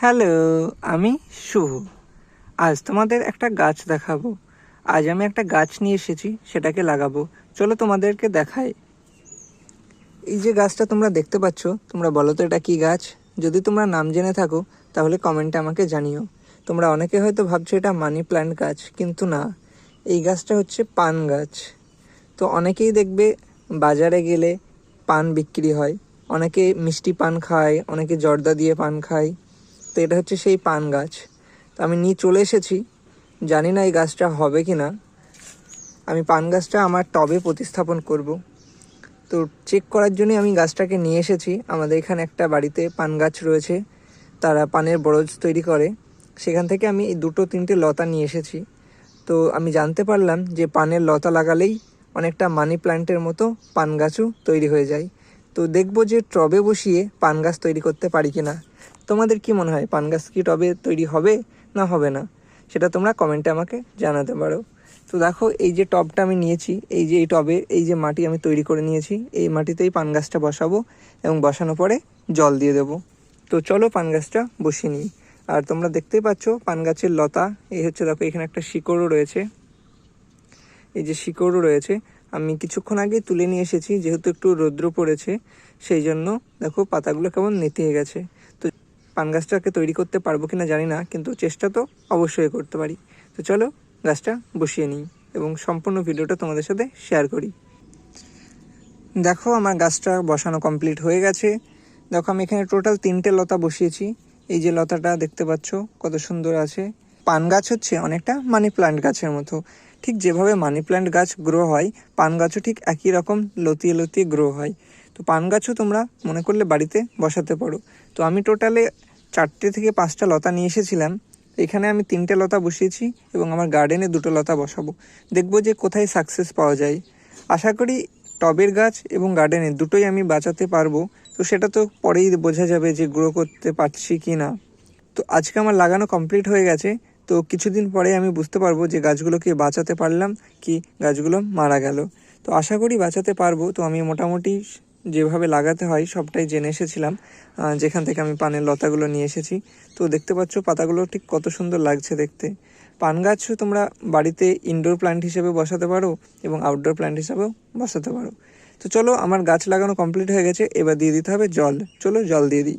Hello, আমি শুভ। আজ তোমাদের একটা গাছ দেখাবো। আজ আমি একটা গাছ নিয়ে এসেছি, সেটাকে লাগাবো। চলো তোমাদেরকে দেখাই। এই যে গাছটা তোমরা দেখতে পাচ্ছ, তোমরা বলো তো এটা কি গাছ? যদি তোমরা নাম জেনে থাকো, তাহলে কমেন্টে আমাকে জানিও। তোমরা অনেকে হয়তো ভাবছ এটা মানি প্ল্যান্ট গাছ, কিন্তু না। এই গাছটা হচ্ছে পান গাছ। তো অনেকেই দেখবে বাজারে গেলে পান বিক্রি হয়। অনেকে মিষ্টি পান খায়, অনেকে জর্দা দিয়ে পান খায়। তো এটা হচ্ছে সেই পান গাছ। তো আমি নিয়ে চলে এসেছি। জানি না এই গাছটা হবে কি না আমি পান গাছটা আমার টবে প্রতিস্থাপন করব। তো চেক করার জন্য আমি গাছটাকে নিয়ে এসেছি। আমাদের এখানে একটা বাড়িতে পান গাছ রয়েছে। তারা পানের বরজ তৈরি করে। সেখান থেকে আমি এই দুটো তিনটে লতা নিয়ে এসেছি। তো আমি জানতে পারলাম যে পানের লতা লাগালেই অনেকটা মানি প্ল্যান্টের মতো পান গাছও তৈরি হয়ে যায়। তো দেখব যে টবে বসিয়ে পান গাছ তৈরি করতে পারি কি না তোমাদের কি মনে হয়, পান গাছ কি টবে তৈরি হবে না হবে না? সেটা তোমরা কমেন্টে আমাকে জানাতে পারো। তো দেখো, এই যে টবটা আমি নিয়েছি, এই যে এই টবে, এই যে মাটি আমি তৈরি করে নিয়েছি, এই মাটিতেই পান গাছটা বসাবো এবং বসানোর পরে জল দিয়ে দেবো। তো চলো পান গাছটা বসিয়ে নিই। আর তোমরা দেখতেই পাচ্ছ, পান গাছের লতা, এই হচ্ছে দেখো, এখানে একটা শিকড়ও রয়েছে। এই যে শিকড়ও রয়েছে। আমি কিছুক্ষণ আগে তুলে নিয়ে এসেছি, যেহেতু একটু রৌদ্র পড়েছে, সেই জন্য দেখো পাতাগুলো কেমন নেতিয়ে গেছে। পান গাছটাকে তৈরি করতে পারব কি না জানি না, কিন্তু চেষ্টা তো অবশ্যই করতে পারি। তো চলো, গাছটা বসিয়ে নিই এবং সম্পূর্ণ ভিডিওটা তোমাদের সাথে শেয়ার করি। দেখো, আমার গাছটা বসানো কমপ্লিট হয়ে গেছে। দেখো, আমি এখানে টোটাল তিনটে লতা বসিয়েছি। এই যে লতাটা দেখতে পাচ্ছ, কত সুন্দর আছে। পান গাছ হচ্ছে অনেকটা মানি প্ল্যান্ট গাছের মতো। ঠিক যেভাবে মানি প্ল্যান্ট গাছ গ্রো হয়, পান গাছও ঠিক একই রকম লতিয়ে লতিয়ে গ্রো হয়। তো পান গাছও তোমরা মনে করলে বাড়িতে বসাতে পারো। তো আমি টোটালে চারটে থেকে পাঁচটা লতা নিয়ে এসেছিলাম। এখানে আমি তিনটে লতা বসিয়েছি এবং আমার গার্ডেনে দুটো লতা বসাবো। দেখব যে কোথায় সাকসেস পাওয়া যায়। আশা করি টবের গাছ এবং গার্ডেনে দুটোই আমি বাঁচাতে পারব। তো সেটা তো পরেই বোঝা যাবে যে গ্রো করতে পারছি কি না তো আজকে আমার লাগানো কমপ্লিট হয়ে গেছে। তো কিছুদিন পরে আমি বুঝতে পারব যে গাছগুলোকে বাঁচাতে পারলাম কি গাছগুলো মারা গেল। তো আশা করি বাঁচাতে পারব। তো আমি মোটামুটি যেভাবে লাগাতে হয় সবটাই জেনে এসেছিলাম। যেখান থেকে আমি পানের লতাগুলো নিয়ে এসেছি। তো দেখতে পাচ্ছ পাতাগুলো ঠিক কত সুন্দর লাগছে দেখতে। পান গাছও তোমরা বাড়িতে ইনডোর প্ল্যান্ট হিসেবে বসাতে পারো এবং আউটডোর প্ল্যান্ট হিসেবেও বসাতে পারো। তো চলো আমার গাছ লাগানো কমপ্লিট হয়ে গেছে, এবার দিয়ে দিতে হবে জল। চলো জল দিয়ে দিই।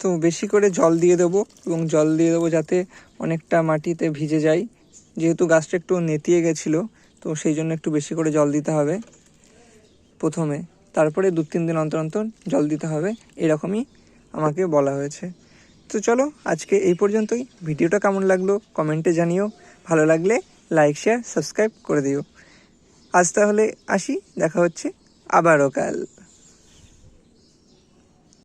তো বেশি করে জল দিয়ে দেবো এবং জল দিয়ে দেবো যাতে অনেকটা মাটিতে ভিজে যায়। যেহেতু গাছটা একটু নেতিয়ে গেছিল, তো সেই জন্য একটু বেশি করে জল দিতে হবে প্রথমে। তারপরে দু তিন দিন অন্তর অন্তর জল দিতে হবে, এরকমই আমাকে বলা হয়েছে। তো চলো, আজকে এই পর্যন্তই। ভিডিওটা কেমন লাগল কমেন্টে জানিও। ভালো লাগলে লাইক, শেয়ার, সাবস্ক্রাইব করে দিও। আজ তাহলে আসি, দেখা হচ্ছে আবারও কাল।